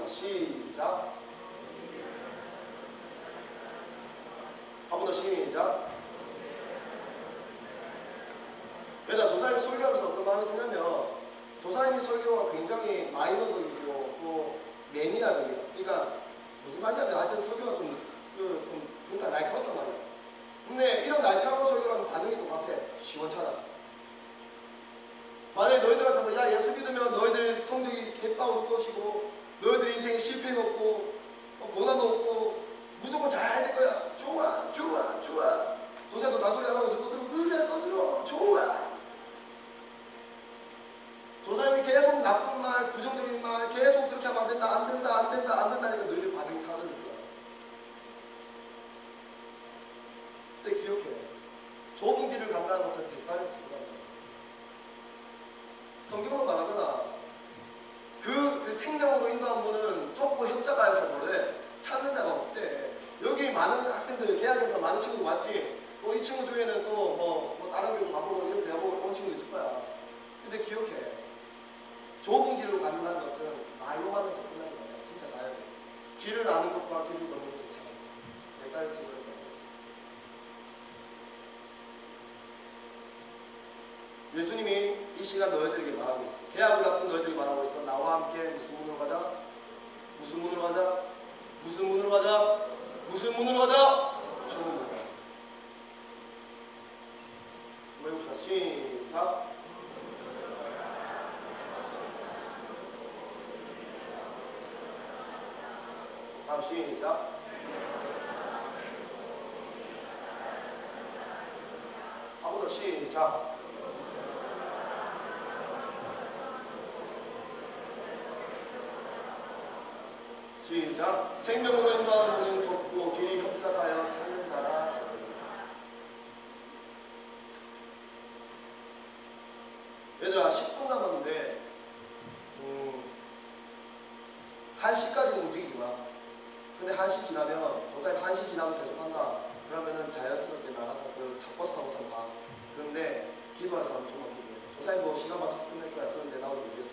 해봅시다. 시작. 한 번 더 시작. 얘들아 조사님이 설교하면서 어떤 말을 주냐면 조사님이 설교가 굉장히 마이너적이고 또 매니아적이에요. 그러니까 무슨 말이냐면 하여튼 설교가 좀, 그, 좀, 그다 날카롭단 말이야. 근데 이런 날카로운 설교라면 반응이 똑같아. 시원찮아. 만약에 너희들 앞에서 야 예수 믿으면 너희들 성적이 개빵올 것이고 너희들 인생에 실패는 없고 어, 고난도 없고 무조건 잘될 거야. 좋아, 좋아, 좋아. 조사도 자소리 안 하고 떠들어 그래 떠들어 좋아. 조사님이 계속 나쁜 말, 부정적인 말, 계속 그렇게 하면 안 된다, 안 된다, 안 된다, 안 된다니까 너희들 반응이 사라질 거야. 근데 기억해. 좁은 길을 간다는 것은 대가를 지고 간다. 성경도 말하잖아. 그, 그 생명으로 인도한 좁고 협자가여서 뭐래? 찾는 자가 없대. 여기 많은 학생들, 계약에서 많은 친구도 왔지. 또 이 친구 중에는 또 뭐, 뭐 다른 교도 가보고 이런 데 가보고 온 친구도 있을 거야. 근데 기억해. 좁은 길로 간다는 것은 말로만 해서 끝나는 거야. 진짜 가야 돼. 길을 아는 것과 길을 걷는 것은 참 내가를 지고 있다. 예수님이 이 시간 너희들에게 말하고 있어. 계약을 앞둔 너희들에게 말하고 있어. 나와 함께 무슨 문으로 가자? 무슨 문으로 가자? 무슨 문으로 가자? 무슨 문으로 가자? 문으로 가자. 한번 해봅시다. 시작. 다음 시작. 더 시작. 시작. 생명으로 인도하는 문은 좁고 길이 협착하여 찾는 자라. 얘들아 10분 남았는데 음, 1시까지는 움직이지 마. 근데 1시 지나면 조사님 1시 지나도 계속 한다. 그러면은 자연스럽게 나가서 그 버스 타고서 가. 근데 기도할 사람 정말 기도해. 조사님 뭐 시간 맞춰서 끝낼 거야. 그런데 나도 모르겠어.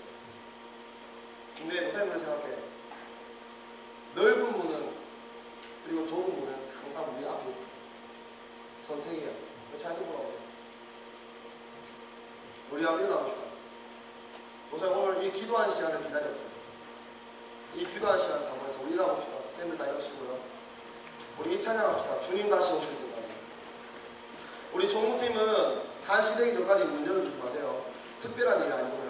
근데 조사님을 생각해. 넓은 문은 그리고 좁은 문은 항상 우리 앞에 있어. 선택이야. 잘 들어보라고. 우리 한번 일어나봅시다. 조사님 오늘 이 기도하는 시간을 기다렸어요. 이 기도하는 시간 삼아서 우리 일어나봅시다. 쌤을 다 이러시고요. 우리 이 찬양합시다. 주님 다시 오실 때까지. 우리 총무팀은 한 시대기 전까지 문 열어주지 마세요. 특별한 일이 아니고요.